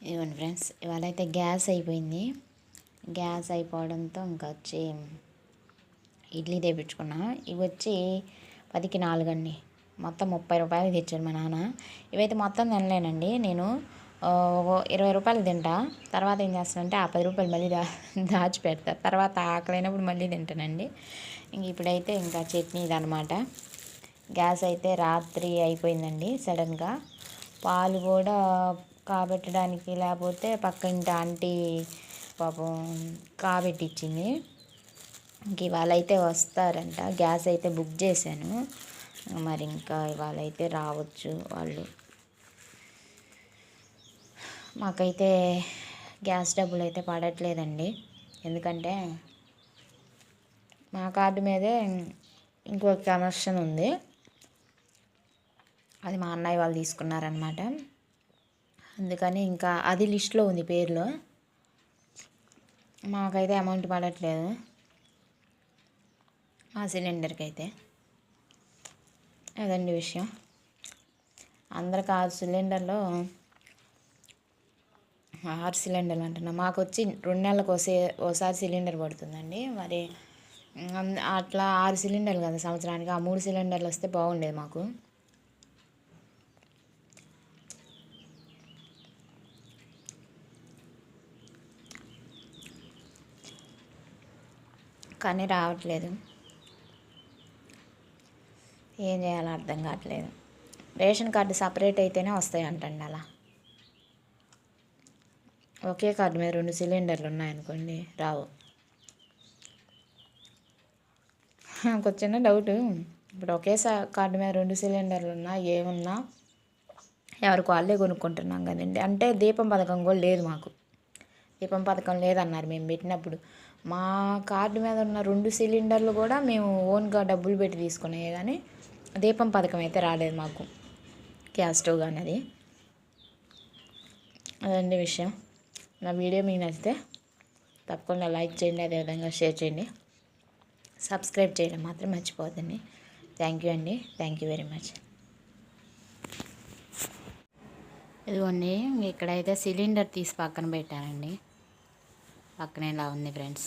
ఇవ్వండి ఫ్రెండ్స్ ఇవాళ అయితే గ్యాస్ అయిపోయింది. గ్యాస్ అయిపోవడంతో ఇంకా వచ్చి ఇడ్లీ తెప్పించుకున్నా. ఇవి వచ్చి పదికి నాలుగండి మొత్తం ముప్పై రూపాయలు తెచ్చాడు మా నాన్న. ఇవైతే మొత్తం తినలేనండి. నేను ఓ ఇరవై రూపాయలు తింటా. తర్వాత ఏం చేస్తానంటే ఆ పది రూపాయలు మళ్ళీ దా దాచిపెడతా తర్వాత ఆకలైనప్పుడు మళ్ళీ తింటానండి. ఇంక ఇప్పుడైతే ఇంకా చట్నీ ఇదనమాట గ్యాస్ అయితే రాత్రి అయిపోయిందండి సడన్గా. పాలు కూడా కాబెట్టడానికి లేకపోతే పక్క ఇంటి ఆంటీ పాపం కాబెట్టించింది ఇంక ఇవాళ అయితే వస్తారంట. గ్యాస్ అయితే బుక్ చేశాను. మరి ఇంకా ఇవాళ అయితే రావచ్చు వాళ్ళు. మాకైతే గ్యాస్ డబ్బులు అయితే పడట్లేదండి. ఎందుకంటే మా కార్డు మీదే ఇంకొక కనెక్షన్ ఉంది. అది మా అన్నయ్య వాళ్ళు తీసుకున్నారనమాట అందుకని ఇంకా అది లిస్ట్లో ఉంది పేర్లో. మాకైతే అమౌంట్ పడట్లేదు. మా సిలిండర్కి అయితే అదండి విషయం. అందరికి ఆరు సిలిండర్లో ఆరు సిలిండర్లు అంటున్నా. మాకు వచ్చి రెండు నెలలకు ఒకసే ఒకసారి సిలిండర్ పడుతుందండి. మరి అట్లా ఆరు సిలిండర్లు కదా సంవత్సరానికి. ఆ మూడు సిలిండర్లు వస్తే బాగుండేది మాకు. కానీ రావట్లేదు. ఏం చేయాలో అర్థం కావట్లేదు. రేషన్ కార్డు సపరేట్ అయితేనే వస్తాయి అంటండి అలా. ఒకే కార్డు మీద రెండు సిలిండర్లు ఉన్నాయనుకోండి రావు. నాకు ఒక చిన్న డౌట్ ఇప్పుడు ఒకే కార్డు మీద రెండు సిలిండర్లు ఉన్నా ఏమున్నా ఎవరికి వాళ్ళే కొనుక్కుంటున్నాం కదండి. అంటే దీపం పథకం కూడా లేదు మాకు. దీపం పథకం లేదన్నారు మేము పెట్టినప్పుడు. మా కార్డు మీద ఉన్న రెండు సిలిండర్లు కూడా మేము ఓన్గా డబ్బులు పెట్టి తీసుకునే కానీ దీపం పథకం అయితే రాలేదు మాకు. గ్యాస్ స్టవ్ కానీ అది అదండి విషయం. నా వీడియో మీకు నచ్చితే తప్పకుండా లైక్ చేయండి అదేవిధంగా షేర్ చేయండి. సబ్స్క్రైబ్ చేయడం మాత్రం మర్చిపోతుంది థ్యాంక్ యూ అండి. Thank you very much. ఇదిగోండి ఇక్కడైతే సిలిండర్ తీసి పక్కన పెట్టారండి. పక్కనే ఇలా ఉంది ఫ్రెండ్స్.